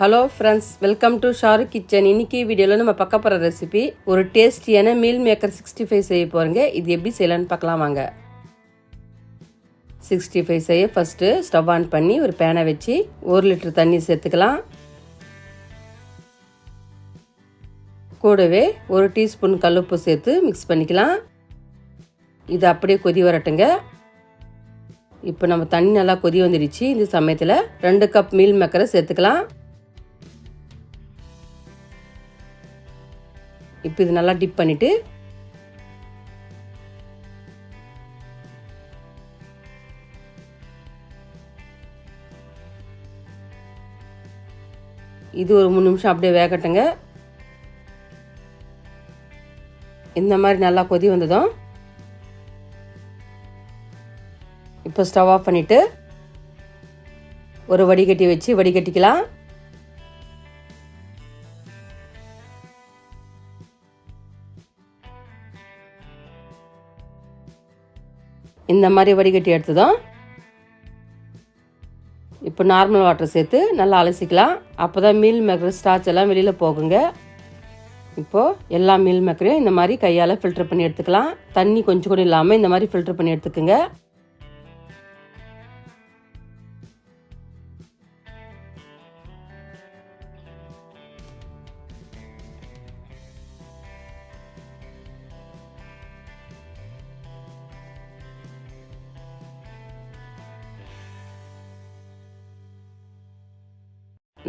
Hello friends welcome to Sharu kitchen இன்னைக்கு வீடியோவில் நம்ம பார்க்க போகிற ரெசிபி ஒரு டேஸ்டியான மீல் மேக்கர் சிக்ஸ்டி ஃபைவ் செய்ய போகிறங்க இது எப்படி செய்யலான்னு பார்க்கலாம் வாங்க. சிக்ஸ்டி ஃபைவ் செய்ய ஃபஸ்ட்டு ஸ்டவ் ஆன் பண்ணி ஒரு பேனை வச்சு ஒரு லிட்டர் தண்ணி சேர்த்துக்கலாம். கூடவே ஒரு டீஸ்பூன் கல்லுப்பு சேர்த்து மிக்ஸ் பண்ணிக்கலாம். இது அப்படியே கொதி வரட்டுங்க. இப்போ நம்ம தண்ணி நல்லா கொதி வந்துடுச்சு. இந்த சமயத்தில் ரெண்டு கப் மீல் மேக்கரை சேர்த்துக்கலாம். இப்போ இது நல்லா டிப் பண்ணிவிட்டு இது ஒரு மூணு நிமிஷம் அப்படியே வேகட்டுங்க. இந்த மாதிரி நல்லா கொதி வந்ததும் இப்போ ஸ்டவ் ஆஃப் பண்ணிவிட்டு ஒரு வடிகட்டி வச்சு வடிகட்டிக்கலாம். இந்த மாதிரி வடிகட்டி எடுத்ததும் இப்போ நார்மல் வாட்டர் சேர்த்து நல்லா அலசிக்கலாம். அப்போ தான் மீல் மேக்கர் ஸ்டாச் எல்லாம் வெளியில் போகுங்க. இப்போது எல்லா மீல் மேக்கரையும் இந்த மாதிரி கையால் ஃபில்டர் பண்ணி எடுத்துக்கலாம். தண்ணி கொஞ்சம் கூட இல்லாமல் இந்த மாதிரி ஃபில்டர் பண்ணி எடுத்துக்கோங்க.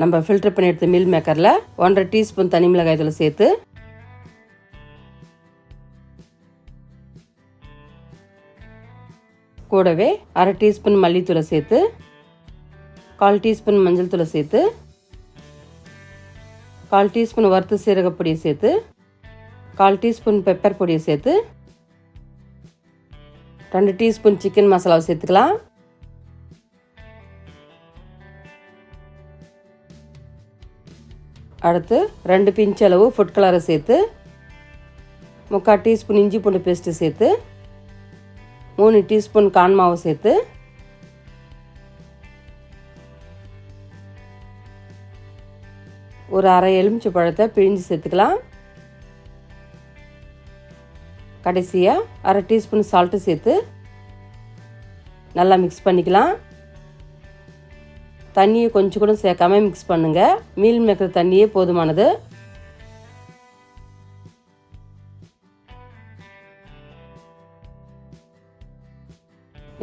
நம்ம ஃபில்டர் பண்ணி எடுத்த மீல் மேக்கரில் ஒன்றரை டீஸ்பூன் தனி மிளகாய் தூள் சேர்த்து கூடவே அரை டீஸ்பூன் மல்லித்தூளை சேர்த்து கால் டீஸ்பூன் மஞ்சள் தூளை சேர்த்து கால் டீஸ்பூன் வறுத்து சீரகப்பொடியை சேர்த்து கால் டீஸ்பூன் பெப்பர் பொடியை சேர்த்து ரெண்டு டீஸ்பூன் சிக்கன் மசாலாவை சேர்த்துக்கலாம். அடுத்து ரெண்டு பிஞ்ச் அளவு ஃபுட் கலரை சேர்த்து முக்கால் டீஸ்பூன் இஞ்சி பூண்டு பேஸ்ட்டு சேர்த்து மூணு டீஸ்பூன் கான் மாவு சேர்த்து ஒரு அரை எலுமிச்சை பழத்தை பிழிஞ்சு சேர்த்துக்கலாம். கடைசியாக அரை டீஸ்பூன் சால்ட்டு சேர்த்து நல்லா மிக்ஸ் பண்ணிக்கலாம். தண்ணியை கொஞ்சம் கூட சேர்க்காம மிக்ஸ் பண்ணுங்க. மீல் மேக்கர் தண்ணியே போதுமானது.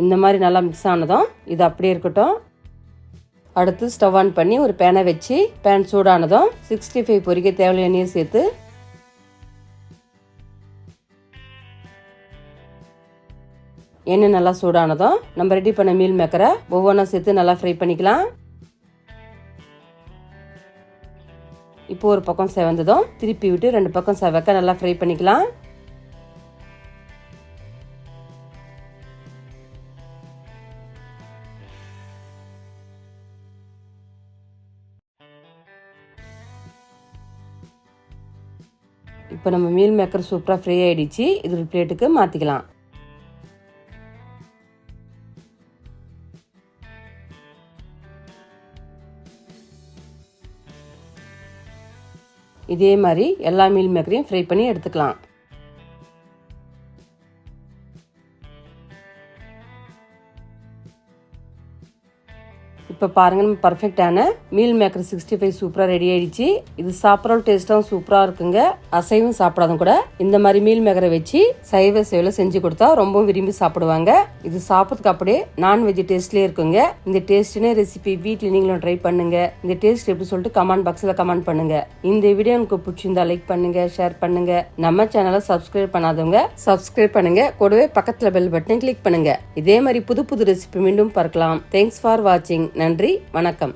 இந்த மாதிரி நல்லா மிக்ஸ் ஆனதும் இது அப்படியே இருக்கட்டும். அடுத்து ஸ்டவ் ஆன் பண்ணி ஒரு பேனை வச்சு பேன் சூடானதும் சிக்ஸ்டி ஃபைவ் பொரிக்க தேவையான எண்ணெயை சேர்த்து எண்ணெய் நல்லா சூடானதும் நம்ம ரெடி பண்ண மீல் மேக்கரை ஒவ்வொன்றா சேர்த்து நல்லா ஃப்ரை பண்ணிக்கலாம். இப்போ ஒரு பக்கம் செவந்ததும் திருப்பி விட்டு ரெண்டு பக்கம் செவக்க நல்லா ஃப்ரை பண்ணிக்கலாம். இப்போ நம்ம மீல் மேக்கர் சூப்பராக ஃப்ரீ ஆகிடுச்சு இது ஒரு பிளேட்டுக்கு மாற்றிக்கலாம் இதே மாதிரி எல்லா மீல் மேக்கரையும் ஃப்ரை பண்ணி எடுத்துக்கலாம். இப்போ பாருங்க நம்ம பர்ஃபெக்டான மீல் மேக்கர் சிக்ஸ்டி ஃபைவ் சூப்பராக ரெடி ஆயிடுச்சு. இது சாப்பிட்ற டேஸ்ட்டாகவும் சூப்பராக இருக்குங்க. அசைவும் சாப்பிடாதும் கூட இந்த மாதிரி மீல் மேக்கரை வச்சு சைவ சேவையில் செஞ்சு கொடுத்தா ரொம்ப விரும்பி சாப்பிடுவாங்க. இது சாப்பிட்றதுக்கு அப்படியே நான்வெஜ் டேஸ்ட்லேயே இருக்குங்க. இந்த டேஸ்ட்னே ரெசிபி வீட்டில் நீங்களும் ட்ரை பண்ணுங்க. இந்த டேஸ்ட் எப்படி சொல்லிட்டு கமெண்ட் பாக்ஸில் கமெண்ட் பண்ணுங்க. இந்த வீடியோ உங்களுக்கு பிடிச்சிருந்தா லைக் பண்ணுங்க ஷேர் பண்ணுங்க. நம்ம சேனலை சப்ஸ்கிரைப் பண்ணாதவங்க சப்ஸ்கிரைப் பண்ணுங்க. கூடவே பக்கத்தில் பெல் பட்டனை கிளிக் பண்ணுங்க. இதே மாதிரி புது புது ரெசிபி மீண்டும் பார்க்கலாம். தேங்க்ஸ் ஃபார் வாட்சிங் நன்றி வணக்கம்.